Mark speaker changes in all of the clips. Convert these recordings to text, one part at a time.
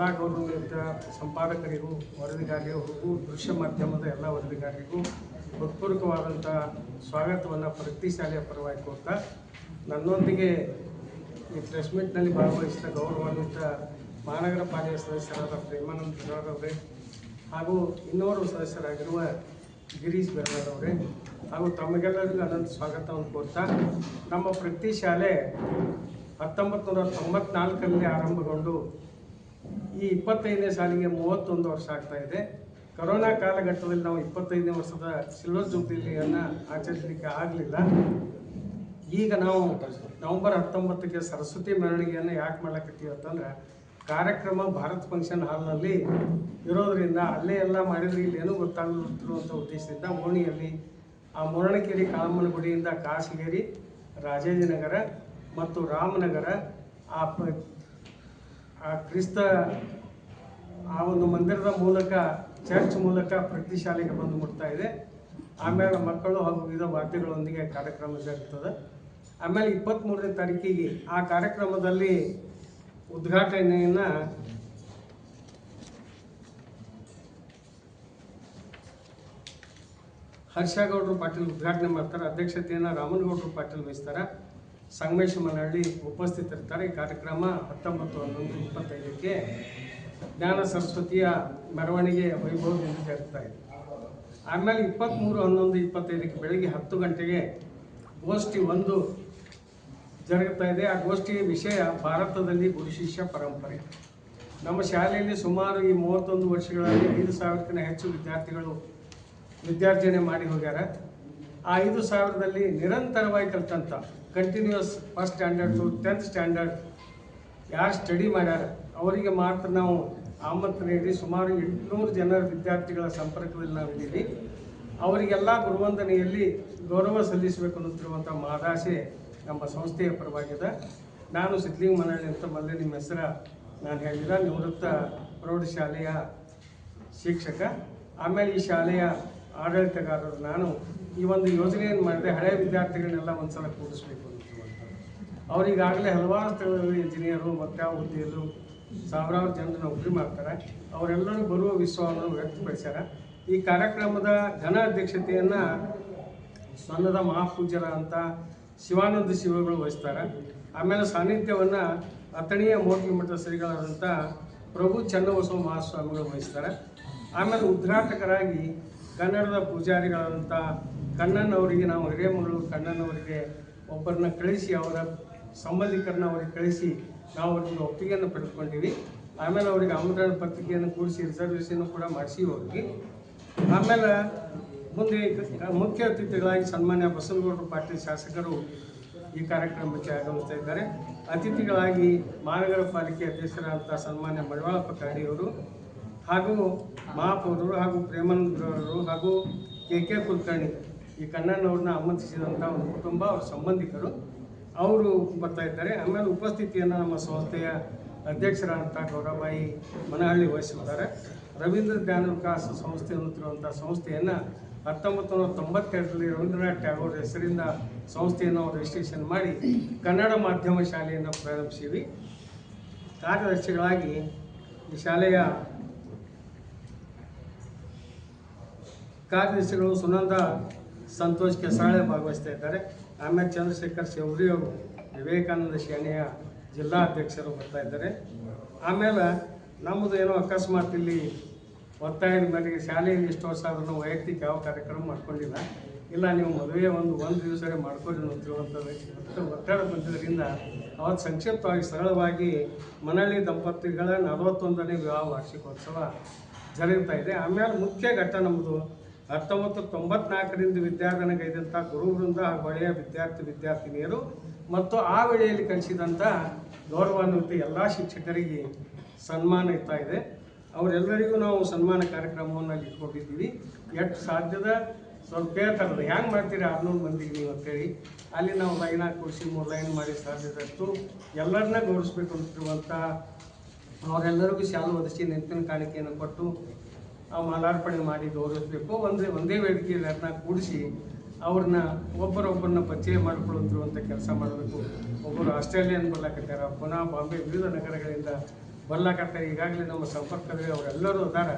Speaker 1: ಎಲ್ಲ ನಿಮಿತ್ತ ಸಂಪಾದಕರಿಗೂ ವರದಿಗಾರರಿಗೂ ದೃಶ್ಯ ಮಾಧ್ಯಮದ ಎಲ್ಲ ವರದಿಗಾರರಿಗೂ ಹೃತ್ಪೂರ್ವಕವಾದಂಥ ಸ್ವಾಗತವನ್ನು ಪ್ರತಿಶಾಲೆಯ ಪರವಾಗಿ ಕೊಡ್ತಾ ನನ್ನೊಂದಿಗೆ ಈ ಪ್ರೆಸ್ ಮೀಟ್ನಲ್ಲಿ ಭಾಗವಹಿಸಿದ ಗೌರವಾನ್ವಿತ ಮಹಾನಗರ ಪಾಲಿಕೆ ಸದಸ್ಯರಾದ ಪ್ರೇಮಾನಂದ ಅವರೇ ಹಾಗೂ ಇನ್ನೋರು ಸದಸ್ಯರಾಗಿರುವ ಗಿರೀಶ್ ಅವರೇ ಹಾಗೂ ತಮಗೆಲ್ಲರಿಗೂ ಅನಂತ ಸ್ವಾಗತವನ್ನು ಕೊಡ್ತಾ ನಮ್ಮ ಪ್ರತಿ ಶಾಲೆ ಹತ್ತೊಂಬತ್ತು ನೂರ ತೊಂಬತ್ನಾಲ್ಕರಲ್ಲಿ ಆರಂಭಗೊಂಡು ಈ ಇಪ್ಪತ್ತೈದನೇ ಸಾಲಿಗೆ ಮೂವತ್ತೊಂದು ವರ್ಷ ಆಗ್ತಾ ಇದೆ. ಕೊರೋನಾ ಕಾಲಘಟ್ಟದಲ್ಲಿ ನಾವು ಇಪ್ಪತ್ತೈದನೇ ವರ್ಷದ ಸಿಲ್ವರ್ ಜೂಬ್ಲಿಯನ್ನು ಆಚರಿಸಲಿಕ್ಕೆ ಆಗಲಿಲ್ಲ. ಈಗ ನಾವು ನವೆಂಬರ್ ಹತ್ತೊಂಬತ್ತಕ್ಕೆ ಸರಸ್ವತಿ ಮೆರವಣಿಗೆಯನ್ನು ಯಾಕೆ ಮಾಡ್ಲಾಕತ್ತೀವಿ ಅಂತಂದ್ರೆ, ಕಾರ್ಯಕ್ರಮ ಭಾರತ್ ಫಂಕ್ಷನ್ ಹಾಲ್ನಲ್ಲಿ ಇರೋದರಿಂದ ಅಲ್ಲೇ ಎಲ್ಲ ಮಾಡಿದ್ರೆ ಇಲ್ಲಿ ಏನೂ ಉದ್ದೇಶದಿಂದ ಓಣಿಯಲ್ಲಿ ಆ ಮುರಣಕೇರಿ ಕಾಮನ ಗುಡಿಯಿಂದ ಕಾಸಗೇರಿ ರಾಜಾಜಿನಗರ ಮತ್ತು ರಾಮನಗರ, ಆ ಆ ಕ್ರಿಸ್ತ ಆ ಒಂದು ಮಂದಿರದ ಮೂಲಕ, ಚರ್ಚ್ ಮೂಲಕ ಪ್ರತಿ ಶಾಲೆಗೆ ಬಂದು ಮುಟ್ತಾ ಇದೆ. ಆಮೇಲೆ ಮಕ್ಕಳು ಹಾಗೂ ವಿವಿಧ ವಾದ್ಯಗಳೊಂದಿಗೆ ಕಾರ್ಯಕ್ರಮ ಜರುಗ್ತದೆ. ಆಮೇಲೆ ಇಪ್ಪತ್ತ್ಮೂರನೇ ತಾರೀಕಿಗೆ ಆ ಕಾರ್ಯಕ್ರಮದಲ್ಲಿ ಉದ್ಘಾಟನೆಯನ್ನು ಹರ್ಷಗೌಡರು ಪಾಟೀಲ್ ಉದ್ಘಾಟನೆ ಮಾಡ್ತಾರೆ. ಅಧ್ಯಕ್ಷತೆಯನ್ನು ರಾಮನಗೌಡರು ಪಾಟೀಲ್ ವಹಿಸ್ತಾರೆ. ಸಂಗಮೇಶ ಮನಹಳ್ಳಿ ಉಪಸ್ಥಿತರಿರ್ತಾರೆ ಈ ಕಾರ್ಯಕ್ರಮ ಹತ್ತೊಂಬತ್ತು ಹನ್ನೊಂದು ಇಪ್ಪತ್ತೈದಕ್ಕೆ ಜ್ಞಾನ ಸರಸ್ವತಿಯ ಮೆರವಣಿಗೆ ವೈಭವದಿಂದ ಜರುಗ್ತಾ ಇದೆ. ಆಮೇಲೆ ಇಪ್ಪತ್ತ್ಮೂರು ಹನ್ನೊಂದು ಇಪ್ಪತ್ತೈದಕ್ಕೆ ಬೆಳಗ್ಗೆ ಹತ್ತು ಗಂಟೆಗೆ ಗೋಷ್ಠಿ ಒಂದು ಜರುಗ್ತಾ ಇದೆ. ಆ ಗೋಷ್ಠಿಯ ವಿಷಯ ಭಾರತದಲ್ಲಿ ಗುರು ಶಿಷ್ಯ ಪರಂಪರೆ. ನಮ್ಮ ಶಾಲೆಯಲ್ಲಿ ಸುಮಾರು ಈ ಮೂವತ್ತೊಂದು ವರ್ಷಗಳಲ್ಲಿ ಐದು ಸಾವಿರಕ್ಕಿಂತ ಹೆಚ್ಚು ವಿದ್ಯಾರ್ಥಿಗಳು ವಿದ್ಯಾರ್ಜನೆ ಮಾಡಿ ಹೋಗ್ಯಾರ. ಆ ಐದು ಸಾವಿರದಲ್ಲಿ ನಿರಂತರವಾಗಿ ಕಲ್ತಂಥ continuous first standard to tenth standard ಯಾರು ಸ್ಟಡಿ ಮಾಡ್ಯಾರ, ಅವರಿಗೆ ಮಾತ್ರ ನಾವು ಆಮಂತ್ರಣ ನೀಡಿ ಸುಮಾರು ಎಂಟುನೂರು ಜನರ ವಿದ್ಯಾರ್ಥಿಗಳ ಸಂಪರ್ಕದಲ್ಲಿ ನಾವಿದ್ದೀವಿ ಅವರಿಗೆಲ್ಲ ಗುರುವಂದನೆಯಲ್ಲಿ ಗೌರವ ಸಲ್ಲಿಸಬೇಕು ಅನ್ನುತ್ತಿರುವಂಥ ಮಾದಾಸೆ ನಮ್ಮ ಸಂಸ್ಥೆಯ ಪರವಾಗಿದೆ. ನಾನು ಸಿದ್ಲಿಂಗ್ ಮನಹಳ್ಳಿ ಅಂತ ಮೊದಲೇ ನಿಮ್ಮ ಹೆಸರ ನಾನು ಹೇಳಿದ, ನಿವೃತ್ತ ಪ್ರೌಢಶಾಲೆಯ ಶಿಕ್ಷಕ. ಆಮೇಲೆ ಈ ಶಾಲೆಯ ಆಡಳಿತಗಾರರು, ನಾನು ಈ ಒಂದು ಯೋಜನೆಯನ್ನು ಮಾಡಿದೆ ಹಳೆಯ ವಿದ್ಯಾರ್ಥಿಗಳನ್ನೆಲ್ಲ ಒಂದ್ಸಲ ಕೂಡಿಸ್ಬೇಕು ಅನ್ನುವಂಥದ್ದು ಅವರಿಗಾಗಲೇ ಹಲವಾರು ಸ್ಥಳಗಳಲ್ಲಿ ಇಂಜಿನಿಯರು ಮತ್ತು ಹುದ್ದೆಯಲ್ಲೂ ಸಾವಿರಾರು ಜನರು ನೌಕರಿ ಮಾಡ್ತಾರೆ. ಅವರೆಲ್ಲರೂ ಬರುವ ವಿಶ್ವಾಸವನ್ನು ವ್ಯಕ್ತಪಡಿಸ್ಯಾರ. ಈ ಕಾರ್ಯಕ್ರಮದ ಘನ ಅಧ್ಯಕ್ಷತೆಯನ್ನು ಸ್ವರ್ಣದ ಮಹಾಪೂಜ್ಯರ ಅಂತ ಶಿವಾನಂದ ಶಿವಗಳು ವಹಿಸ್ತಾರೆ. ಆಮೇಲೆ ಸಾನ್ನಿಧ್ಯವನ್ನು ಅಥಣಿಯ ಮೋಟಿ ಮಠ ಶ್ರೀಗಳಾದಂಥ ಪ್ರಭು ಚನ್ನಬಸವ ಮಹಾಸ್ವಾಮಿಗಳು ವಹಿಸ್ತಾರೆ. ಆಮೇಲೆ ಉದ್ಘಾಟಕರಾಗಿ ಕನ್ನಡದ ಪೂಜಾರಿಗಳಾದಂಥ ಕಣ್ಣನವರಿಗೆ ನಾವು ಹಿರೇಮಗಳೂರು ಕಣ್ಣನವರಿಗೆ ಒಬ್ಬರನ್ನ ಕಳಿಸಿ ಅವರ ಸಂಬಂಧಿಕರನ್ನ ಅವರಿಗೆ ಕಳಿಸಿ ನಾವು ಅವ್ರಿಗೆ ಒಪ್ಪಿಗೆಯನ್ನು ಪಡೆದುಕೊಂಡಿವಿ. ಆಮೇಲೆ ಅವರಿಗೆ ಆಮಂತ್ರಣ ಪತ್ರಿಕೆಯನ್ನು ಕೂಡಿಸಿ ರಿಸರ್ವೇಷನ್ ಕೂಡ ಮಾಡಿಸಿ ಹೋಗಿ ಆಮೇಲೆ ಮುಂದೆ ಮುಖ್ಯ ಅತಿಥಿಗಳಾಗಿ ಸನ್ಮಾನ್ಯ ಬಸವನಗೌಡರು ಪಾಟೀಲ್ ಶಾಸಕರು ಈ ಕಾರ್ಯಕ್ರಮಕ್ಕೆ ಆಗಮಿಸ್ತಾ ಇದ್ದಾರೆ. ಅತಿಥಿಗಳಾಗಿ ಮಹಾನಗರ ಪಾಲಿಕೆ ಅಧ್ಯಕ್ಷರಾದಂಥ ಸನ್ಮಾನ್ಯ ಮಡವಾಳಪ್ಪ ಕಾಡಿಯವರು ಹಾಗೂ ಮಹಾಪೌರರು ಹಾಗೂ ಪ್ರೇಮಾನಂದರವರು ಹಾಗೂ ಕೆ ಕೆ ಕುಲಕರ್ಣಿ, ಈ ಕಣ್ಣನವ್ರನ್ನ ಆಮಂತ್ರಿಸಿದಂಥ ಒಂದು ಕುಟುಂಬ, ಅವ್ರ ಸಂಬಂಧಿಕರು, ಅವರು ಬರ್ತಾ ಇದ್ದಾರೆ. ಆಮೇಲೆ ಉಪಸ್ಥಿತಿಯನ್ನು ನಮ್ಮ ಸಂಸ್ಥೆಯ ಅಧ್ಯಕ್ಷರಾದಂಥ ಗೌರವಾಯಿ ಮನಹಳ್ಳಿ ವಹಿಸಿದ್ದಾರೆ ರವೀಂದ್ರ ಜ್ಞಾನ ವಿಕಾಸ ಸಂಸ್ಥೆ ಅನ್ನುತ್ತಿರುವಂಥ ಸಂಸ್ಥೆಯನ್ನು ಹತ್ತೊಂಬತ್ತು ನೂರ ತೊಂಬತ್ತೆರಡರಲ್ಲಿ ರವೀಂದ್ರನಾಥ್ ಟ್ಯಾಗೋರ್ ಹೆಸರಿಂದ ಸಂಸ್ಥೆಯನ್ನು ರಿಜಿಸ್ಟ್ರೇಷನ್ ಮಾಡಿ ಕನ್ನಡ ಮಾಧ್ಯಮ ಶಾಲೆಯನ್ನು ಪ್ರಾರಂಭಿಸಿವಿ ಕಾರ್ಯದರ್ಶಿಗಳಾಗಿ ಈ ಶಾಲೆಯ ಕಾರ್ಯದರ್ಶಿಗಳು ಸುನಂದ ಸಂತೋಷ್ ಕೆಸಾಳೆ ಭಾಗವಹಿಸ್ತಾ ಇದ್ದಾರೆ ಆಮೇಲೆ ಚಂದ್ರಶೇಖರ್ ಶೌರಿ ಅವರು ವಿವೇಕಾನಂದ ಶ್ರೇಣಿಯ ಜಿಲ್ಲಾ ಅಧ್ಯಕ್ಷರು ಬರ್ತಾ ಇದ್ದಾರೆ. ಆಮೇಲೆ ನಮ್ಮದು ಏನೋ ಅಕಸ್ಮಾತ್ ಇಲ್ಲಿ ಒತ್ತಾಯದ ಮೇರೆಗೆ ಶಾಲೆಯಲ್ಲಿ ಇಷ್ಟು ವರ್ಷ ಆದ್ರೂ ವೈಯಕ್ತಿಕ ಯಾವ ಕಾರ್ಯಕ್ರಮ ಮಾಡ್ಕೊಂಡಿಲ್ಲ. ಇಲ್ಲ, ನೀವು ಮದುವೆ ಒಂದು ಒಂದು ದಿವಸ ಮಾಡ್ಕೊಳ್ಳಿ ಅಂತ ಒತ್ತಡ ಬಂದಿದ್ದರಿಂದ ಅವತ್ತು ಸಂಕ್ಷಿಪ್ತವಾಗಿ ಸರಳವಾಗಿ ಮನಳ್ಳಿ ದಂಪತಿಗಳ ನಲವತ್ತೊಂದನೇ ವಿವಾಹ ವಾರ್ಷಿಕೋತ್ಸವ ಜರುಗ್ತಾ ಇದೆ. ಆಮೇಲೆ ಮುಖ್ಯ ಘಟ್ಟ ನಮ್ಮದು ಹತ್ತೊಂಬತ್ತು ತೊಂಬತ್ನಾಲ್ಕರಿಂದ ವಿದ್ಯಾರ್ಥನಗೈದಂಥ ಗುರುವೃಂದ ಹಾಗೂ ಹಳೆಯ ವಿದ್ಯಾರ್ಥಿ ವಿದ್ಯಾರ್ಥಿನಿಯರು ಮತ್ತು ಆ ವೇಳೆಯಲ್ಲಿ ಕಲಿಸಿದಂಥ ಗೌರವಾನ್ವಿತ ಎಲ್ಲ ಶಿಕ್ಷಕರಿಗೆ ಸನ್ಮಾನ ಇರ್ತಾ ಇದೆ. ಅವರೆಲ್ಲರಿಗೂ ನಾವು ಸನ್ಮಾನ ಕಾರ್ಯಕ್ರಮವನ್ನು ಇಟ್ಕೊಂಡಿದ್ದೀವಿ. ಎಷ್ಟು ಸಾಧ್ಯದ ಸ್ವಲ್ಪ ಕೇಳ್ತಾರಲ್ಲ ಹೆಂಗೆ ಮಾಡ್ತೀರಿ ಆರ್ನೂರು ಮಂದಿಗೆ ನೀವು ಅಂತೇಳಿ. ಅಲ್ಲಿ ನಾವು ಲೈನ್ ಹಾಕಿ ಮೂರು ಲೈನ್ ಮಾಡಿ ಸಾಧ್ಯದಷ್ಟು ಎಲ್ಲರನ್ನ ಗೌರವಿಸ್ಬೇಕು ಅಂತಿರುವಂಥ ಅವರೆಲ್ಲರಿಗೂ ಶಾಲು ಒದಿಸಿ ನೆನಪಿನ ಕಾಣಿಕೆಯನ್ನು ಕೊಟ್ಟು ಮಾಲಾರ್ಪಣೆ ಮಾಡಿ ಗೌರವಿಸಬೇಕು. ಒಂದೇ ಒಂದೇ ವೇದಿಕೆಯಲ್ಲಿ ಅದನ್ನ ಕೂಡಿಸಿ ಅವ್ರನ್ನ ಒಬ್ಬರೊಬ್ಬರನ್ನ ಪರಿಚಯ ಮಾಡಿಕೊಳ್ಳುವಂಥ ಕೆಲಸ ಮಾಡಬೇಕು. ಒಬ್ಬರು ಆಸ್ಟ್ರೇಲಿಯನ್ ಬರ್ಲಾಕತ್ತಾರ ಪುನಃ ಬಾಂಬೆ ವಿವಿಧ ನಗರಗಳಿಂದ ಬರ್ಲಾಕತ್ತಾರೆ ಈಗಾಗಲೇ ನಮ್ಮ ಸಂಪರ್ಕದಲ್ಲಿ ಅವರೆಲ್ಲರೂ ಅದಾರ.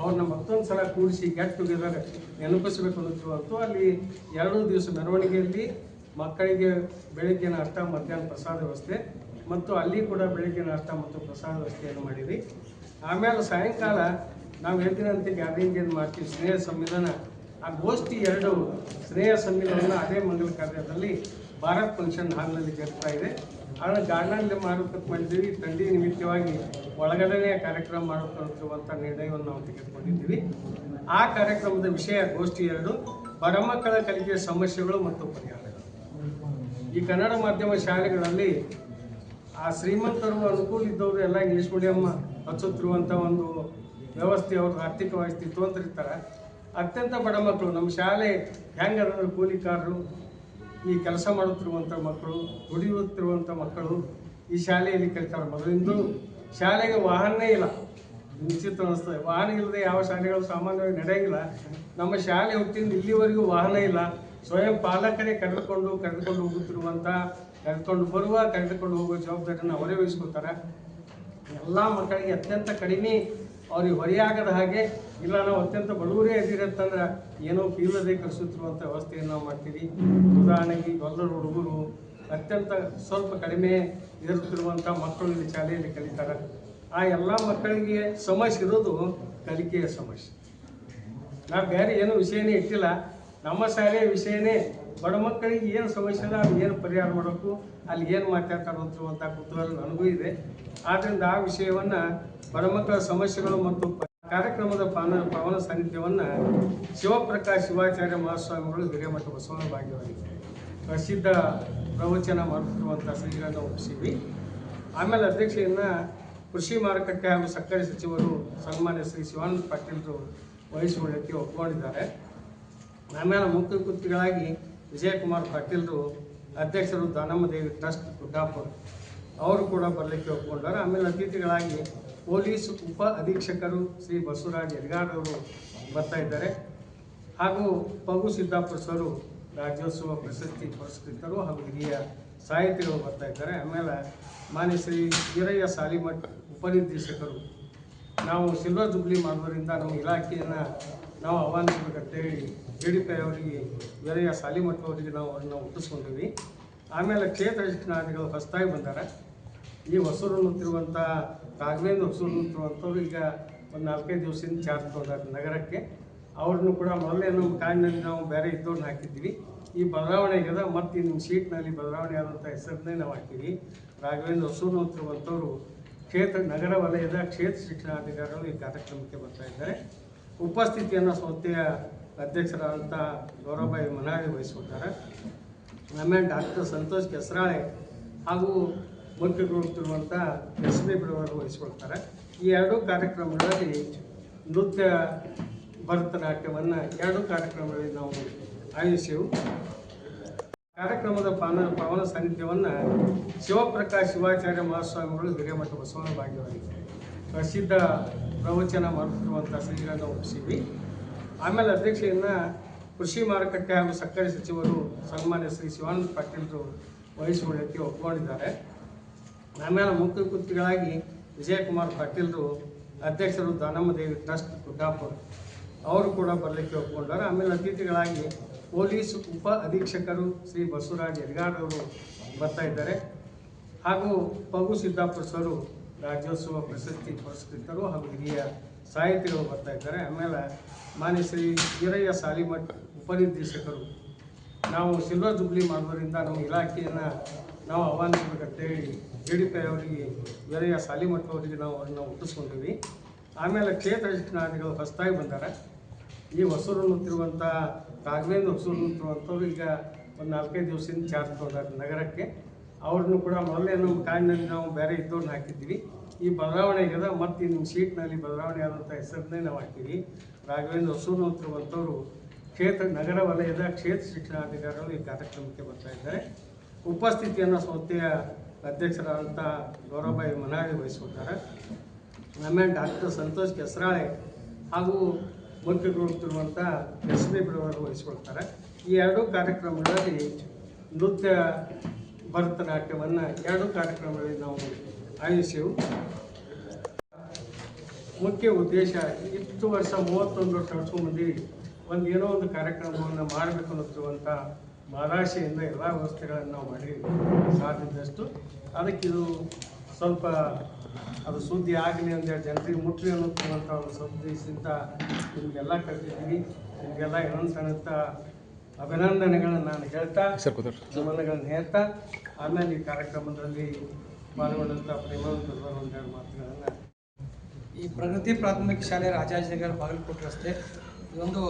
Speaker 1: ಅವ್ರನ್ನ ಮತ್ತೊಂದು ಸಲ ಕೂಡಿಸಿ ಗೆಟ್ ಟುಗೆದರ್ ನೆನಪಿಸಬೇಕು ಅನ್ನೋದು ಅಲ್ಲಿ ಎರಡು ದಿವಸ ಮೆರವಣಿಗೆಯಲ್ಲಿ ಮಕ್ಕಳಿಗೆ ಬೆಳಗ್ಗೆ ನಾಷ್ಟ ಮಧ್ಯಾಹ್ನ ಪ್ರಸಾದ ವ್ಯವಸ್ಥೆ ಮತ್ತು ಅಲ್ಲಿ ಕೂಡ ಬೆಳಗ್ಗೆ ನಾಷ್ಟ ಮತ್ತು ಪ್ರಸಾದ ವ್ಯವಸ್ಥೆಯನ್ನು ಮಾಡಿರಿ ಆಮೇಲೆ ಸಾಯಂಕಾಲ ನಾವು ಹೇಳ್ತೀರಂತೆ ಗ್ಯಾದರಿಂಗ್ ಏನು ಮಾಡ್ತೀವಿ ಸ್ನೇಹ ಸಂವಿಧಾನ, ಆ ಗೋಷ್ಠಿ ಎರಡು ಸ್ನೇಹ ಸಂವಿಧಾನ ಅದೇ ಮಂಗಲ ಕಾರ್ಯದಲ್ಲಿ ಭಾರತ್ ಫಂಕ್ಷನ್ ಹಾಲ್ನಲ್ಲಿ ಜರುಗ್ತಾ ಇದೆ. ಅದನ್ನು ಗಾರ್ಡನಲ್ಲಿ ಮಾರುಕಟ್ಟೆ ಮಾಡಿದ್ದೀವಿ, ಥಂಡಿ ನಿಮಿತ್ತವಾಗಿ ಒಳಗಡೆನೇ ಕಾರ್ಯಕ್ರಮ ಮಾಡೋಕ್ಕಂತಿರುವಂಥ ನಿರ್ಣಯವನ್ನು ನಾವು ತೆಗೆದುಕೊಂಡಿದ್ದೀವಿ. ಆ ಕಾರ್ಯಕ್ರಮದ ವಿಷಯ, ಗೋಷ್ಠಿ ಎರಡು ಬಡಮಕ್ಕಳ ಕಲಿಕೆ ಸಮಸ್ಯೆಗಳು ಮತ್ತು ಪರಿಹಾರಗಳು. ಈ ಕನ್ನಡ ಮಾಧ್ಯಮ ಶಾಲೆಗಳಲ್ಲಿ ಆ ಶ್ರೀಮಂತರು ಅನುಕೂಲ ಇದ್ದವರು ಎಲ್ಲ ಇಂಗ್ಲೀಷ್ ಮೀಡಿಯಮ್ಮ ಹಚ್ಚುತ್ತಿರುವಂಥ ಒಂದು ವ್ಯವಸ್ಥೆ ಅವ್ರದ್ದು ಆರ್ಥಿಕವಾಗಿ ಸ್ಥಿತಿವಂತರಿರ್ತಾರೆ ಅತ್ಯಂತ ಬಡ ಮಕ್ಕಳು ನಮ್ಮ ಶಾಲೆ ಹೆಂಗದಂದ್ರೆ ಕೂಲಿಕಾರರು, ಈ ಕೆಲಸ ಮಾಡುತ್ತಿರುವಂಥ ಮಕ್ಕಳು ದುಡಿಯುತ್ತಿರುವಂಥ ಮಕ್ಕಳು ಈ ಶಾಲೆಯಲ್ಲಿ ಕಲಿತಾರೆ ಮೊದಲಿಂದ ಶಾಲೆಗೆ ವಾಹನನೇ ಇಲ್ಲ. ನಿಶ್ಚಿತ ಅನಿಸ್ತದೆ. ವಾಹನ ಇಲ್ಲದೆ ಯಾವ ಶಾಲೆಗಳು ಸಾಮಾನ್ಯವಾಗಿ ನಡೆಯಂಗಿಲ್ಲ. ನಮ್ಮ ಶಾಲೆ ಹುಟ್ಟಿಂದ ಇಲ್ಲಿವರೆಗೂ ವಾಹನ ಇಲ್ಲ. ಸ್ವಯಂ ಪಾಲಕರೇ ಕರೆದುಕೊಂಡು ಕರೆದುಕೊಂಡು ಹೋಗುತ್ತಿರುವಂಥ ಕರೆದುಕೊಂಡು ಬರುವ, ಕರೆದುಕೊಂಡು ಹೋಗುವ ಜವಾಬ್ದಾರಿಯನ್ನು ಅವರೇ ವಹಿಸ್ಕೊತಾರೆ ಎಲ್ಲ ಮಕ್ಕಳಿಗೆ ಅತ್ಯಂತ ಕಡಿಮೆ ಅವ್ರಿಗೆ ಹೊರೆಯಾಗದ ಹಾಗೆ, ಇಲ್ಲ ನಾವು ಅತ್ಯಂತ ಬಡವರೇ ಇದ್ದೀರಂತಂದ್ರೆ ಏನೋ ಕೀಳದೆ ಕಲಿಸುತ್ತಿರುವಂಥ ವ್ಯವಸ್ಥೆಯನ್ನು ನಾವು ಮಾಡ್ತೀವಿ. ಉದಾಹರಣೆಗೆ ಎಲ್ಲರೂ ಹುಡುಗರು ಅತ್ಯಂತ ಸ್ವಲ್ಪ ಕಡಿಮೆ ಇರುತ್ತಿರುವಂಥ ಮಕ್ಕಳು ಇಲ್ಲಿ ಶಾಲೆಯಲ್ಲಿ ಕಲಿತಾರೆ. ಆ ಎಲ್ಲ ಮಕ್ಕಳಿಗೆ ಸಮಸ್ಯೆ ಇರೋದು ಕಲಿಕೆಯ ಸಮಸ್ಯೆ. ನಾವು ಬೇರೆ ಏನು ವಿಷಯನೇ ಇಟ್ಟಿಲ್ಲ. ನಮ್ಮ ಶಾಲೆಯ ವಿಷಯನೇ ಬಡ ಮಕ್ಕಳಿಗೆ ಏನು ಸಮಸ್ಯೆ ಅದು ಏನು ಪರಿಹಾರ ಮಾಡಬೇಕು ಅಲ್ಲಿ ಏನು ಮಾತಾಡ್ತಾರೆ ಅಂತಿರುವಂಥ ಕುತೂಹಲ ನನಗೂ ಇದೆ. ಆದ್ದರಿಂದ ಆ ವಿಷಯವನ್ನು ಬಡ ಮಕ್ಕಳ ಸಮಸ್ಯೆಗಳು ಮತ್ತು ಕಾರ್ಯಕ್ರಮದ ಪಾನ ಪವನ ಸಾನ್ನಿಧ್ಯವನ್ನು ಶಿವಪ್ರಕಾಶ್ ಶಿವಾಚಾರ್ಯ ಮಹಾಸ್ವಾಮಿಗಳು ಹಿರೇಮಠ ಬಸವನ ಭಾಗ್ಯವಾಗಿದೆ ಪ್ರಸಿದ್ಧ ಪ್ರವಚನ ಮಾಡುತ್ತಿರುವಂಥ ಶ್ರೀಗಳನ್ನು ಒಪ್ಪಿಸಿವಿ ಆಮೇಲೆ ಅಧ್ಯಕ್ಷೆಯನ್ನು ಕೃಷಿ ಮಾರುಕಟ್ಟೆ ಹಾಗೂ ಸಕ್ಕರೆ ಸಚಿವರು ಸನ್ಮಾನ್ಯ ಶ್ರೀ ಶಿವಾನಂದ ಪಾಟೀಲ್ರು ವಹಿಸಿಕೊಳ್ಳಕ್ಕೆ ಒಪ್ಪಿಕೊಂಡಿದ್ದಾರೆ. ಆಮೇಲೆ ಮುಖ್ಯ ಕುತ್ತಿಗಳಾಗಿ ವಿಜಯಕುಮಾರ್ ಪಾಟೀಲ್ರು, ಅಧ್ಯಕ್ಷರು ದಾನಮ್ಮದೇವಿ ಟ್ರಸ್ಟ್, ಗುಡ್ಡಾಪುರ. ಅವರು ಕೂಡ ಬರಲಿಕ್ಕೆ ಒಪ್ಪಿಕೊಂಡರು ಆಮೇಲೆ ಅತಿಥಿಗಳಾಗಿ ಪೊಲೀಸ್ ಉಪ ಅಧೀಕ್ಷಕರು ಶ್ರೀ ಬಸವರಾಜ್ ಅವರು ಬರ್ತಾ ಇದ್ದಾರೆ. ಹಾಗೂ ಪಗು ಸಿದ್ದಾಪುರ ಸರು ರಾಜ್ಯೋತ್ಸವ ಪ್ರಶಸ್ತಿ ಪುರಸ್ಕೃತರು ಹಾಗೂ ಹಿರಿಯ ಸಾಹಿತಿಗಳು ಬರ್ತಾ ಇದ್ದಾರೆ. ಆಮೇಲೆ ಮಾನ್ಯ ಶ್ರೀ ವೀರಯ್ಯ ಸಾಲಿಮಠ್ ಉಪನಿರ್ದೇಶಕರು. ನಾವು ಸಿಲ್ವರ್ ಜುಬ್ಲಿ ಮಾಡೋದರಿಂದ ನಮ್ಮ ಇಲಾಖೆಯನ್ನು ನಾವು ಆಹ್ವಾನಿಸಬೇಕಂತೇಳಿ ಜೆ ಡಿ ಪಿ ಅವರಿಗೆ ವೀರಯ್ಯ ಸಾಲಿಮಠ್ ಅವರಿಗೆ ನಾವು ಅವ್ರನ್ನ ಹುಟ್ಟಿಸ್ಕೊಂಡಿವಿ ಆಮೇಲೆ ಕ್ಷೇತ್ರ ಶಿಕ್ಷಣಾಧಿಗಳು ಹೊಸ್ತಾಗಿ ಬಂದಾರೆ. ಈ ಹೊಸೂರು ನಿಂತಿರುವಂಥ ರಾಘವೇಂದ್ರ ಹೊಸೂರು ನಿಂತಿರುವಂಥವ್ರು ಈಗ ಒಂದು ನಾಲ್ಕೈದು ದಿವಸದಿಂದ ಚಾರ್ಜ್ ಹೋದಾರೆ ನಗರಕ್ಕೆ. ಅವ್ರನ್ನು ಕೂಡ ಮೊದಲೇ ನಮ್ಮ ಕಾಯಿನಲ್ಲಿ ನಾವು ಬೇರೆ ಇದ್ದವ್ರನ್ನ ಹಾಕಿದ್ದೀವಿ. ಈ ಬದಲಾವಣೆ ಆಗಿದೆ ಮತ್ತು ನಿಮ್ಮ ಸೀಟ್ನಲ್ಲಿ ಬದಲಾವಣೆ ಆದಂಥ ಹೆಸರನ್ನೇ ನಾವು ಹಾಕಿವಿ ರಾಘವೇಂದ್ರ ಹೊಸೂರು ಅನ್ನುತ್ತಿರುವಂಥವ್ರು ಕ್ಷೇತ್ರ, ನಗರ ವಲಯದ ಕ್ಷೇತ್ರ ಶಿಕ್ಷಣಾಧಿಕಾರಿಗಳು ಈ ಕಾರ್ಯಕ್ರಮಕ್ಕೆ ಬರ್ತಾ ಇದ್ದಾರೆ. ಉಪಸ್ಥಿತಿಯನ್ನು ಸಂಸ್ಥೆಯ ಅಧ್ಯಕ್ಷರಾದಂಥ ಗೌರವಭಾಯಿ ಮನಾಳಿ ವಹಿಸಿಕೊಟ್ಟಾರೆ ಆಮೇಲೆ ಡಾಕ್ಟರ್ ಸಂತೋಷ್ ಕೆಸರಾಳೆ ಹಾಗೂ ಮುಖ್ಯಗೊಳ್ತಿರುವಂಥ ಎಸ್ ಬಿಡುವರು ವಹಿಸ್ಕೊಳ್ತಾರೆ. ಈ ಎರಡೂ ಕಾರ್ಯಕ್ರಮಗಳಲ್ಲಿ ನೃತ್ಯ, ಭರತನಾಟ್ಯವನ್ನು ಎರಡೂ ಕಾರ್ಯಕ್ರಮಗಳಲ್ಲಿ ನಾವು ಆಯೋಜಿಸೆವು ಕಾರ್ಯಕ್ರಮದ ಪಾನ, ಪವನ ಸಾನ್ನಿಧ್ಯವನ್ನು ಶಿವಪ್ರಕಾಶ್ ಶಿವಾಚಾರ್ಯ ಮಹಾಸ್ವಾಮಿಗಳು ಹಿರೇಮಠ ಬಸವನ ಭಾಗ್ಯವಾಗಿದೆ ಪ್ರಸಿದ್ಧ ಪ್ರವಚನ ಮಾಡುತ್ತಿರುವಂಥ ಶ್ರೀಗಳನ್ನು ಒಪ್ಪಿಸಿವಿ ಆಮೇಲೆ ಅಧ್ಯಕ್ಷೆಯನ್ನು ಕೃಷಿ ಮಾರುಕಟ್ಟೆ ಹಾಗೂ ಸಕ್ಕರೆ ಸಚಿವರು ಸನ್ಮಾನ್ಯ ಶ್ರೀ ಶಿವಾನಂದ ಪಾಟೀಲ್ರು ವಹಿಸಿಕೊಳ್ಳಕ್ಕೆ ಒಪ್ಪಿಕೊಂಡಿದ್ದಾರೆ ಆಮೇಲೆ ಮುಖ್ಯ ಕುತ್ತಿಗಳಾಗಿ ವಿಜಯಕುಮಾರ್ ಪಾಟೀಲ್ರು ಅಧ್ಯಕ್ಷರು ದಾನಮ್ಮ ದೇವಿ ಟ್ರಸ್ಟ್ ಕುಟ್ಟಾಪುರ ಅವರು ಕೂಡ ಬರಲಿಕ್ಕೆ ಒಪ್ಪಿಕೊಂಡರು ಆಮೇಲೆ ಅತಿಥಿಗಳಾಗಿ ಪೊಲೀಸ್ ಉಪ ಅಧೀಕ್ಷಕರು ಶ್ರೀ ಬಸವರಾಜ್ ಯಡ್ಗಾರ್ ಅವರು ಬರ್ತಾ ಇದ್ದಾರೆ. ಹಾಗೂ ಪಗು ಸಿದ್ದಾಪುರ ಸರು ರಾಜ್ಯೋತ್ಸವ ಪ್ರಶಸ್ತಿ ಪುರಸ್ಕೃತರು ಹಾಗೂ ಹಿರಿಯ ಸಾಹಿತಿಗಳು ಬರ್ತಾ ಇದ್ದಾರೆ. ಆಮೇಲೆ ಮಾನ್ಯ ಶ್ರೀ ವೀರಯ್ಯ ಸಾಲಿಮಠ್ ಉಪನಿರ್ದೇಶಕರು. ನಾವು ಸಿಲ್ವರ್ ಜುಬ್ಲಿ ಮಾಡೋದ್ರಿಂದ ನಮ್ಮ ಇಲಾಖೆಯನ್ನು ನಾವು ಆಹ್ವಾನಿಸಬೇಕಂತೇಳಿ ಡಿ ಡಿ ಪಿ ಅವರಿಗೆ ಬೇರೆಯ ಸಾಲಿ ಅವರಿಗೆ ನಾವು ಅದನ್ನು ಹುಟ್ಟಿಸ್ಕೊಂಡಿವಿ ಆಮೇಲೆ ಕ್ಷೇತ್ರ ಶಿಕ್ಷಣಾಧಿಗಳು ಹೊಸದಾಗಿ ಬಂದಾರೆ. ಈ ಹೊಸೂರು ಅನ್ನುತ್ತಿರುವಂಥ ರಾಘವೇಂದ್ರ ಹೊಸೂರು ನಿಂತಿರುವಂಥವ್ರು ಈಗ ಒಂದು ನಾಲ್ಕೈದು ದಿವಸದಿಂದ ಚಾರ್ಜ್ ತೊಗೊಂಡಾರೆ ನಗರಕ್ಕೆ. ಅವ್ರನ್ನೂ ಕೂಡ ಮೊದಲೇ ನಮ್ಮ ಕಾಡಿನಲ್ಲಿ ನಾವು ಬೇರೆ ಇದ್ದವ್ರನ್ನ ಹಾಕಿದ್ವಿ ಈ ಬದಲಾವಣೆ ಆಗ್ಯದ, ಮತ್ತು ನಿಮ್ಮ ಸೀಟ್ನಲ್ಲಿ ಬದಲಾವಣೆ ಆದಂಥ ಹೆಸರನ್ನೇ ನಾವು ಹಾಕಿವಿ ರಾಘವೇಂದ್ರ ಹೊಸೂರು ಅನ್ನುತ್ತಿರುವಂಥವ್ರು ಕ್ಷೇತ್ರ, ನಗರ ವಲಯದ ಕ್ಷೇತ್ರ ಶಿಕ್ಷಣಾಧಿಕಾರಿಗಳು ಈ ಕಾರ್ಯಕ್ರಮಕ್ಕೆ ಬರ್ತಾ ಇದ್ದಾರೆ. ಉಪಸ್ಥಿತಿಯನ್ನು ಸಂಸ್ಥೆಯ ಅಧ್ಯಕ್ಷರಾದಂಥ ಗೌರವಭಾಯಿ ಮನಾಳಿ ವಹಿಸ್ಕೊಳ್ತಾರೆ ಆಮೇಲೆ ಡಾಕ್ಟರ್ ಸಂತೋಷ್ ಕೆಸರಾಳೆ ಹಾಗೂ ಮುಖ್ಯಗೊಳ್ತಿರುವಂಥ ಎಸ್ ಬಿ ಬಿಡವರು ವಹಿಸ್ಕೊಳ್ತಾರೆ ಈ ಎರಡೂ ಕಾರ್ಯಕ್ರಮಗಳಲ್ಲಿ ನೃತ್ಯ, ಭರತನಾಟ್ಯವನ್ನು ಎರಡೂ ಕಾರ್ಯಕ್ರಮಗಳಲ್ಲಿ ನಾವು ಆಯೋಜಿಸೆವು ಮುಖ್ಯ ಉದ್ದೇಶ, ಇಷ್ಟು ವರ್ಷ ಮೂವತ್ತೊಂದು ವರ್ಷ ಮಂದಿ ಒಂದು ಏನೋ ಒಂದು ಕಾರ್ಯಕ್ರಮವನ್ನು ಮಾಡಬೇಕು ಅನ್ನುತ್ತಿರುವಂಥ ಮಾಲಾಶೆಯಿಂದ ಎಲ್ಲ ವ್ಯವಸ್ಥೆಗಳನ್ನು ನಾವು ಮಾಡಿ ಸಾಧ್ಯದಷ್ಟು. ಅದಕ್ಕೆ ಇದು ಸ್ವಲ್ಪ ಅದು ಸುದ್ದಿ ಆಗಲಿ ಅಂತೇಳಿ ಜನರಿಗೆ ಮುಟ್ಲಿ ಅನ್ನೋಂಥ ಒಂದು ಸಂದೇಶದಿಂದ ನಿಮಗೆಲ್ಲ ಕರೆದಿದ್ದೀವಿ. ನಿಮಗೆಲ್ಲ ಇನ್ನೊಂದು ಸಣ್ಣ ಅಭಿನಂದನೆಗಳನ್ನು ನಾನು ಹೇಳ್ತಾ ಗಮನಗಳನ್ನು ಹೇಳ್ತಾ ಆಮೇಲೆ ಈ ಕಾರ್ಯಕ್ರಮದಲ್ಲಿ ಪಾಲ್ಗೊಂಡಂಥ ಪ್ರೇಮವಂತ ಒಂದೆರಡು ಮಾತುಗಳನ್ನು
Speaker 2: ಈ ಪ್ರಗತಿ ಪ್ರಾಥಮಿಕ ಶಾಲೆ ರಾಜಾಜಿನಗರ ಬಾಗಲಕೋಟೆ ರಸ್ತೆ ಇದೊಂದು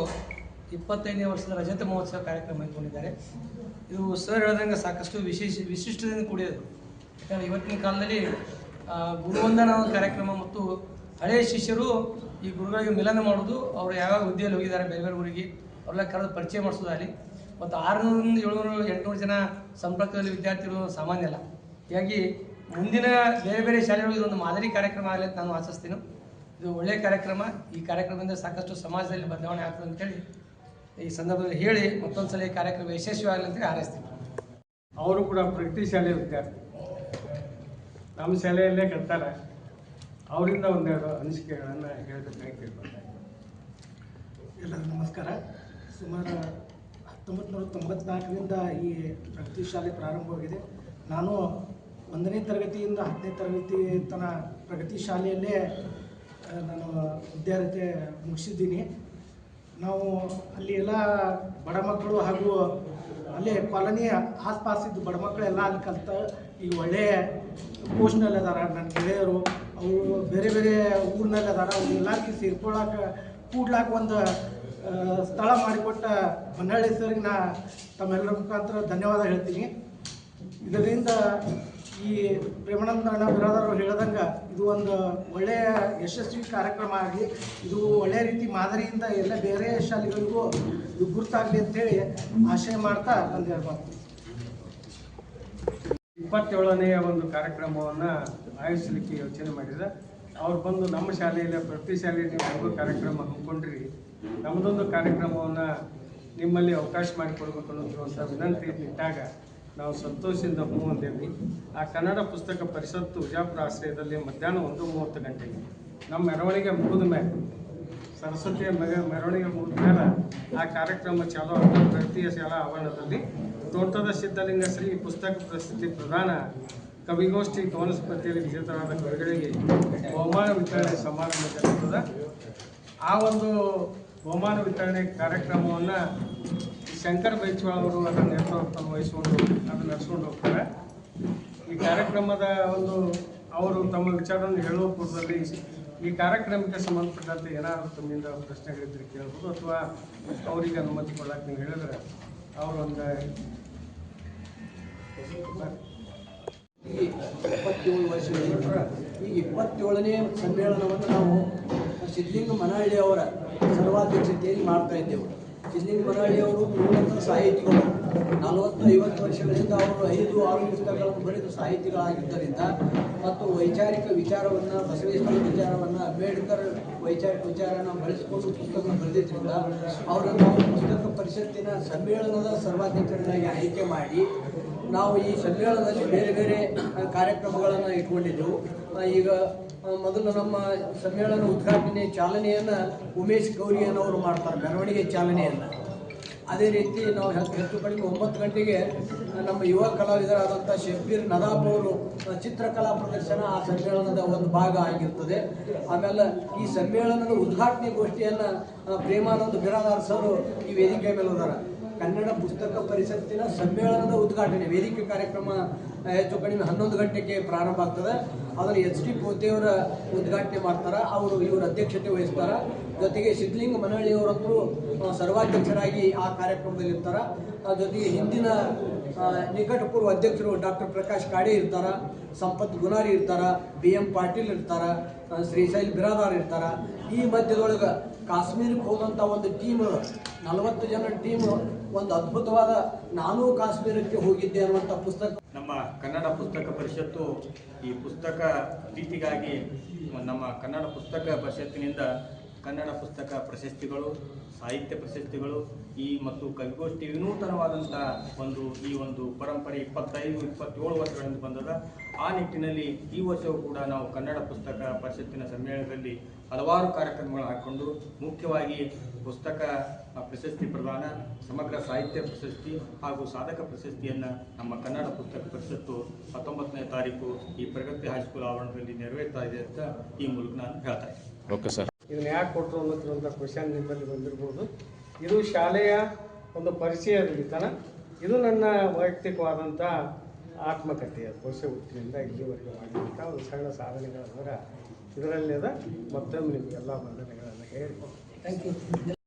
Speaker 2: ಇಪ್ಪತ್ತೈದನೇ ವರ್ಷದ ರಜತ ಮಹೋತ್ಸವ ಕಾರ್ಯಕ್ರಮ ಇಟ್ಕೊಂಡಿದ್ದಾರೆ ಇದು ಸರ್ ಹೇಳಿದಂಗೆ ಸಾಕಷ್ಟು ವಿಶೇಷ ವಿಶಿಷ್ಟದಿಂದ ಕೂಡಿದೆ ಯಾಕಂದರೆ ಇವತ್ತಿನ ಕಾಲದಲ್ಲಿ ಗುರುವಂದನ ಕಾರ್ಯಕ್ರಮ ಮತ್ತು ಹಳೆಯ ಶಿಷ್ಯರು ಈ ಗುರುಗಳಿಗೆ ಮಿಲನ ಮಾಡೋದು ಅವರು ಯಾವಾಗ ಹುದ್ದೆಯಲ್ಲಿ ಹೋಗಿದ್ದಾರೆ ಬೇರೆ ಬೇರೆ ಊರಿಗೆ, ಅವರೆಲ್ಲ ಕರೆದು ಪರಿಚಯ ಮಾಡಿಸೋದಾಗಲಿ. ಮತ್ತು ಆರುನೂರಿಂದ ಏಳ್ನೂರು ಎಂಟುನೂರು ಜನ ಸಂಪರ್ಕದಲ್ಲಿ ವಿದ್ಯಾರ್ಥಿಗಳು ಸಾಮಾನ್ಯ ಅಲ್ಲ. ಹೀಗಾಗಿ ಮುಂದಿನ ಬೇರೆ ಬೇರೆ ಶಾಲೆಗಳಿಗೆ ಇದೊಂದು ಮಾದರಿ ಕಾರ್ಯಕ್ರಮ ಆಗಲಿ ಅಂತ ನಾನು ಆಶಿಸ್ತೀನಿ. ಇದು ಒಳ್ಳೆಯ ಕಾರ್ಯಕ್ರಮ. ಈ ಕಾರ್ಯಕ್ರಮದಿಂದ ಸಾಕಷ್ಟು ಸಮಾಜದಲ್ಲಿ ಬದಲಾವಣೆ ಆಗ್ತದೆ ಅಂತೇಳಿ ಈ ಸಂದರ್ಭದಲ್ಲಿ ಹೇಳಿ ಮತ್ತೊಂದು ಸಲ ಈ ಕಾರ್ಯಕ್ರಮ ಯಶಸ್ವಿ ಆಗಲಿ ಅಂತೇಳಿ ಹಾರೈಸ್ತೀನಿ.
Speaker 1: ಅವರು ಕೂಡ ಪ್ರಗತಿ ಶಾಲೆ ವಿದ್ಯಾರ್ಥಿ. ನಮ್ಮ ಶಾಲೆಯಲ್ಲೇ ಕಲ್ತಾರೆ ಅವರಿಂದ ಒಂದೆರಡು ಅನಿಸಿಕೆಗಳನ್ನು ಹೇಳಬೇಕಾಗಿ ಕೇಳ್ಕೊಳ್ತಾರೆ
Speaker 3: ಎಲ್ಲರಿಗೂ ನಮಸ್ಕಾರ. ಸುಮಾರು ಹತ್ತೊಂಬತ್ತು ನೂರ ತೊಂಬತ್ನಾಲ್ಕರಿಂದ ಈ ಪ್ರಗತಿ ಶಾಲೆ ಪ್ರಾರಂಭವಾಗಿದೆ. ನಾನು ಒಂದನೇ ತರಗತಿಯಿಂದ ಹತ್ತನೇ ತರಗತಿ ತನ ಪ್ರಗತಿ ಶಾಲೆಯಲ್ಲೇ ನಾನು ವಿದ್ಯಾರ್ಥಿ ಮುಗಿಸಿದ್ದೀನಿ. ನಾವು ಅಲ್ಲಿ ಎಲ್ಲ ಬಡ ಮಕ್ಕಳು ಹಾಗೂ ಅಲ್ಲಿ ಕಾಲೋನಿ ಆಸ್ಪಾಸಿದ್ದು ಬಡ ಮಕ್ಕಳೆಲ್ಲ ಅಲ್ಲಿ ಕಲ್ತ ಈಗ ಒಳ್ಳೆಯ ಪೋಸ್ಟ್ನಲ್ಲಿ ಅದಾರ. ನನ್ನ ಗೆಳೆಯರು, ಅವರು ಬೇರೆ ಬೇರೆ ಊರಿನಲ್ಲಿ ಅದಾರ. ಅವ್ರು ಎಲ್ಲರಿಗೂ ಸೇರ್ಕೊಳ್ಳೋಕೆ ಕೂಡ್ಲಾಕ ಒಂದು ಸ್ಥಳ ಮಾಡಿಕೊಟ್ಟ ಮನ್ನಳ್ಳಿ ಸರ್ಗೆ ನಾ ತಮ್ಮೆಲ್ಲರ ಮುಖಾಂತರ ಧನ್ಯವಾದ ಹೇಳ್ತೀನಿ. ಇದರಿಂದ ಈ ಪ್ರೇಮಾನಂದ ಅಣ್ಣ ಬಿರಾದರ್ ಅವ್ರು ಹೇಳ್ದಂಗೆ ಇದು ಒಂದು ಒಳ್ಳೆಯ ಯಶಸ್ವಿ ಕಾರ್ಯಕ್ರಮ ಆಗಲಿ ಇದು ಒಳ್ಳೆಯ ರೀತಿ ಮಾದರಿಯಿಂದ ಎಲ್ಲ ಬೇರೆ ಶಾಲೆಗಳಿಗೂ ಇದು ಗುರುತಾಗಲಿ ಅಂತೇಳಿ ಆಶಯ ಮಾಡ್ತಾ ಒಂದೆರಡು ಹೇಳ್ಬಾರ್ದು
Speaker 1: ಇಪ್ಪತ್ತೇಳನೆಯ ಒಂದು ಕಾರ್ಯಕ್ರಮವನ್ನು ಆಯೋಜಿಸಲಿಕ್ಕೆ ಯೋಚನೆ ಮಾಡಿದ. ಅವ್ರು ಬಂದು ನಮ್ಮ ಶಾಲೆಯಲ್ಲಿ, ಪ್ರತಿ ಶಾಲೆಯಲ್ಲಿ ಒಂದು ಕಾರ್ಯಕ್ರಮ ಹಮ್ಮಿಕೊಂಡ್ರಿ. ನಮ್ಮದೊಂದು ಕಾರ್ಯಕ್ರಮವನ್ನು ನಿಮ್ಮಲ್ಲಿ ಅವಕಾಶ ಮಾಡಿಕೊಡ್ಬೇಕು ಅನ್ನೋಂಥ ವಿನಂತಿ ಇಟ್ಟಾಗ ನಾವು ಸಂತೋಷದಿಂದ ಅಂದೇವಿ. ಆ ಕನ್ನಡ ಪುಸ್ತಕ ಪರಿಷತ್ತು ವಿಜಾಪುರ ಆಶ್ರಯದಲ್ಲಿ ಮಧ್ಯಾಹ್ನ ಒಂದು ಮೂವತ್ತು ಗಂಟೆಗೆ. ನಮ್ಮ ಮೆರವಣಿಗೆ ಮುಗಿದ ಮೇಲೆ ಸರಸ್ವತಿಯ ಮೆಗ ಮೆರವಣಿಗೆ ಮುಗಿದ ಮೇಲೆ ಆ ಕಾರ್ಯಕ್ರಮ ಚಾಲೂ ಪ್ರಗತಿಯ ಶಾಲಾ ಆವರಣದಲ್ಲಿ ತೋಟದ ಸಿದ್ಧಲಿಂಗ ಶ್ರೀ ಪುಸ್ತಕ ಪ್ರಸ್ತುತಿ ಪ್ರದಾನ ಕವಿಗೋಷ್ಠಿ ಕವನ ಸ್ಪರ್ಧೆಯಲ್ಲಿ ವಿಜೇತರಾದ ಕವಿಗಳಿಗೆ ಬಹುಮಾನ ವಿತರಣೆ ಸಮಾರಂಭ ಜರುಗುತ್ತದೆ. ಆ ಒಂದು ಬಹುಮಾನ ವಿತರಣೆ ಕಾರ್ಯಕ್ರಮವನ್ನು ಶಂಕರ್ ಬೈಚ್ವಾಳ ಅವರು ಅದರ ನೇತೃತ್ವವನ್ನು ವಹಿಸಿಕೊಂಡು ಅದನ್ನು ನಡೆಸ್ಕೊಂಡು ಹೋಗ್ತಾರೆ. ಈ ಕಾರ್ಯಕ್ರಮದ ಒಂದು ಅವರು ತಮ್ಮ ವಿಚಾರವನ್ನು ಹೇಳುವ ಪೂರ್ವದಲ್ಲಿ ಈ ಕಾರ್ಯಕ್ರಮಕ್ಕೆ ಸಂಬಂಧಪಟ್ಟಂತೆ ಏನಾದರೂ ತಮ್ಮಿಂದ ಪ್ರಶ್ನೆಗಳಿದ್ದರೆ ಕೇಳ್ಬೋದು ಅಥವಾ ಅವರಿಗೆ ಅನುಮತಿ ಕೊಡಕ್ಕೆ ನೀವು ಹೇಳಿದ್ರೆ ಅವರು ಒಂದು
Speaker 4: ಈ ಇಪ್ಪತ್ತೇಳು ವರ್ಷಗಳಿಂದ ಈ ಇಪ್ಪತ್ತೇಳನೇ ಸಮ್ಮೇಳನವನ್ನು ನಾವು ಸಿದ್ಲಿಂಗ ಮನಹಳ್ಳಿ ಅವರ ಸರ್ವಾಧ್ಯಕ್ಷತೆಯಲ್ಲಿ ಮಾಡ್ತಾ ಇದ್ದೆವು. ಸಿದ್ಲಿಂಗ ಮನಹಳ್ಳಿ ಅವರು ಸಾಹಿತಿಗಳು. ನಲವತ್ತು ಐವತ್ತು ವರ್ಷಗಳಿಂದ ಅವರು ಐದು ಆರು ಪುಸ್ತಕಗಳನ್ನು ಬರೆದು ಸಾಹಿತಿಗಳಾಗಿದ್ದರಿಂದ ಮತ್ತು ವೈಚಾರಿಕ ವಿಚಾರವನ್ನು, ಬಸವೇಶ್ವರ ವಿಚಾರವನ್ನು, ಅಂಬೇಡ್ಕರ್ ವೈಚಾರಿಕ ವಿಚಾರನ ಬಳಸಿಕೊಂಡು ಪುಸ್ತಕ ಬರೆದಿದ್ದರಿಂದ ಅವರನ್ನು ನಾವು ಪುಸ್ತಕ ಪರಿಷತ್ತಿನ ಸಮ್ಮೇಳನದ ಸರ್ವಾಧ್ಯಕ್ಷರನ್ನಾಗಿ ಆಯ್ಕೆ ಮಾಡಿ ನಾವು ಈ ಸಮ್ಮೇಳನದಲ್ಲಿ ಬೇರೆ ಬೇರೆ ಕಾರ್ಯಕ್ರಮಗಳನ್ನು ಇಟ್ಕೊಂಡಿದ್ದೆವು. ಈಗ ಮೊದಲು ನಮ್ಮ ಸಮ್ಮೇಳನ ಉದ್ಘಾಟನೆ ಚಾಲನೆಯನ್ನು ಉಮೇಶ್ ಗೌರಿಯನ್ನವರು ಮಾಡ್ತಾರೆ, ಮೆರವಣಿಗೆ ಚಾಲನೆಯನ್ನು. ಅದೇ ರೀತಿ ನಾವು ಹೆಚ್ಚು ಕಡಿಮೆ ಒಂಬತ್ತು ಗಂಟೆಗೆ ನಮ್ಮ ಯುವ ಕಲಾವಿದರಾದಂಥ ಶಬ್ಬೀರ್ ನದಾಬ್ ಅವರು ಚಿತ್ರಕಲಾ ಪ್ರದರ್ಶನ ಆ ಸಮ್ಮೇಳನದ ಒಂದು ಭಾಗ ಆಗಿರ್ತದೆ. ಆಮೇಲೆ ಈ ಸಮ್ಮೇಳನದ ಉದ್ಘಾಟನೆ ಗೋಷ್ಠಿಯನ್ನು ಪ್ರೇಮಾನಂದ ಪ್ರೇಮಾನಂದ್ ಬಿರಾದಾರ್ ಸರ್ ಈ ವೇದಿಕೆ ಮೇಲೆ ಹೋದಾರ ಕನ್ನಡ ಪುಸ್ತಕ ಪರಿಷತ್ತಿನ ಸಮ್ಮೇಳನದ ಉದ್ಘಾಟನೆ, ವೇದಿಕೆ ಕಾರ್ಯಕ್ರಮ ಹೆಚ್ಚು ಕಡಿಮೆ ಹನ್ನೊಂದು ಗಂಟೆಗೆ ಪ್ರಾರಂಭ ಆಗ್ತದೆ. ಅದನ್ನು ಎಚ್ ಡಿ ಪೋತೆಯವರ ಉದ್ಘಾಟನೆ ಮಾಡ್ತಾರೆ, ಅವರು ಇವರು ಅಧ್ಯಕ್ಷತೆ ವಹಿಸ್ತಾರೆ. ಜೊತೆಗೆ ಸಿದ್ಲಿಂಗ ಮನಹಳ್ಳಿಯವರಂತೂ ಸರ್ವಾಧ್ಯಕ್ಷರಾಗಿ ಆ ಕಾರ್ಯಕ್ರಮದಲ್ಲಿ ಇರ್ತಾರೆ. ಜೊತೆಗೆ ಹಿಂದಿನ ನಿಕಟಪೂರ್ವ ಅಧ್ಯಕ್ಷರು ಡಾಕ್ಟರ್ ಪ್ರಕಾಶ್ ಕಾಡೆ ಇರ್ತಾರ, ಸಂಪತ್ ಗುನಾರಿ ಇರ್ತಾರ, ಬಿ ಎಂ ಪಾಟೀಲ್ ಇರ್ತಾರ ಶ್ರೀಶೈಲ್ ಬಿರಾದಾರ್ ಇರ್ತಾರ. ಈ ಮಧ್ಯದೊಳಗೆ ಕಾಶ್ಮೀರಕ್ಕೆ ಹೋದಂಥ ಒಂದು ಟೀಮ್, ನಲವತ್ತು ಜನ ಟೀಮ್, ಒಂದು ಅದ್ಭುತವಾದ ನಾನು ಕಾಶ್ಮೀರಕ್ಕೆ ಹೋಗಿದ್ದೆ ಅನ್ನುವಂಥ ಪುಸ್ತಕ.
Speaker 5: ನಮ್ಮ ಕನ್ನಡ ಪುಸ್ತಕ ಪರಿಷತ್ತು ಈ ಪುಸ್ತಕ ಪ್ರೀತಿಗಾಗಿ ನಮ್ಮ ಕನ್ನಡ ಪುಸ್ತಕ ಪರಿಷತ್ತಿನಿಂದ ಕನ್ನಡ ಪುಸ್ತಕ ಪ್ರಶಸ್ತಿಗಳು, ಸಾಹಿತ್ಯ ಪ್ರಶಸ್ತಿಗಳು, ಈ ಮತ್ತು ಕವಿಗೋಷ್ಠಿ ವಿನೂತನವಾದಂಥ ಒಂದು ಈ ಒಂದು ಪರಂಪರೆ ಇಪ್ಪತ್ತೈದು, ಇಪ್ಪತ್ತೇಳು ವರ್ಷಗಳಿಂದ ಬಂದದ, ಆ ನಿಟ್ಟಿನಲ್ಲಿ ಈ ವರ್ಷವೂ ಕೂಡ ನಾವು ಕನ್ನಡ ಪುಸ್ತಕ ಪರಿಷತ್ತಿನ ಸಮ್ಮೇಳನದಲ್ಲಿ ಹಲವಾರು ಕಾರ್ಯಕ್ರಮಗಳು ಹಾಕ್ಕೊಂಡು ಮುಖ್ಯವಾಗಿ ಪುಸ್ತಕ ಪ್ರಶಸ್ತಿ ಪ್ರದಾನ ಸಮಗ್ರ ಸಾಹಿತ್ಯ ಪ್ರಶಸ್ತಿ ಹಾಗೂ ಸಾಧಕ ಪ್ರಶಸ್ತಿಯನ್ನು ನಮ್ಮ ಕನ್ನಡ ಪುಸ್ತಕ ಪರಿಷತ್ತು ಹತ್ತೊಂಬತ್ತನೇ ತಾರೀಕು ಈ ಪ್ರಗತಿ ಹೈಸ್ಕೂಲ್ ಆವರಣದಲ್ಲಿ ನೆರವೇರ್ತಾ ಇದೆ ಅಂತ ಈ ಮೂಲಕ ನಾನು ಹೇಳ್ತಾ ಇದ್ದೀನಿ.
Speaker 6: Okay sir.
Speaker 1: ಇದನ್ನ ಯಾಕೆ ಕೊಟ್ಟರು ಅನ್ನೋದ್ರಂಥ ಕ್ವಶನ್ ನಿಮ್ಮಲ್ಲಿ ಬಂದಿರ್ಬೋದು. ಇದು ಶಾಲೆಯ ಒಂದು ಪರಿಚಯ ವಿಧಾನ ಇದು ನನ್ನ ವೈಯಕ್ತಿಕವಾದಂಥ ಆತ್ಮಕಥೆಯ ಕೋಶ ವರ್ಷ ಹುಟ್ಟಿನಿಂದ ಇಲ್ಲಿವರೆಗೆ ಮಾಡಿದಂಥ ಒಂದು ಸಣ್ಣ ಸಾಧನೆಗಳ ಇದರಲ್ಲಿ ಅದ ಮತ್ತೊಮ್ಮೆ ನಿಮಗೆಲ್ಲ ವಂದನೆಗಳನ್ನು ಹೇಳಿ
Speaker 2: ಥ್ಯಾಂಕ್ ಯು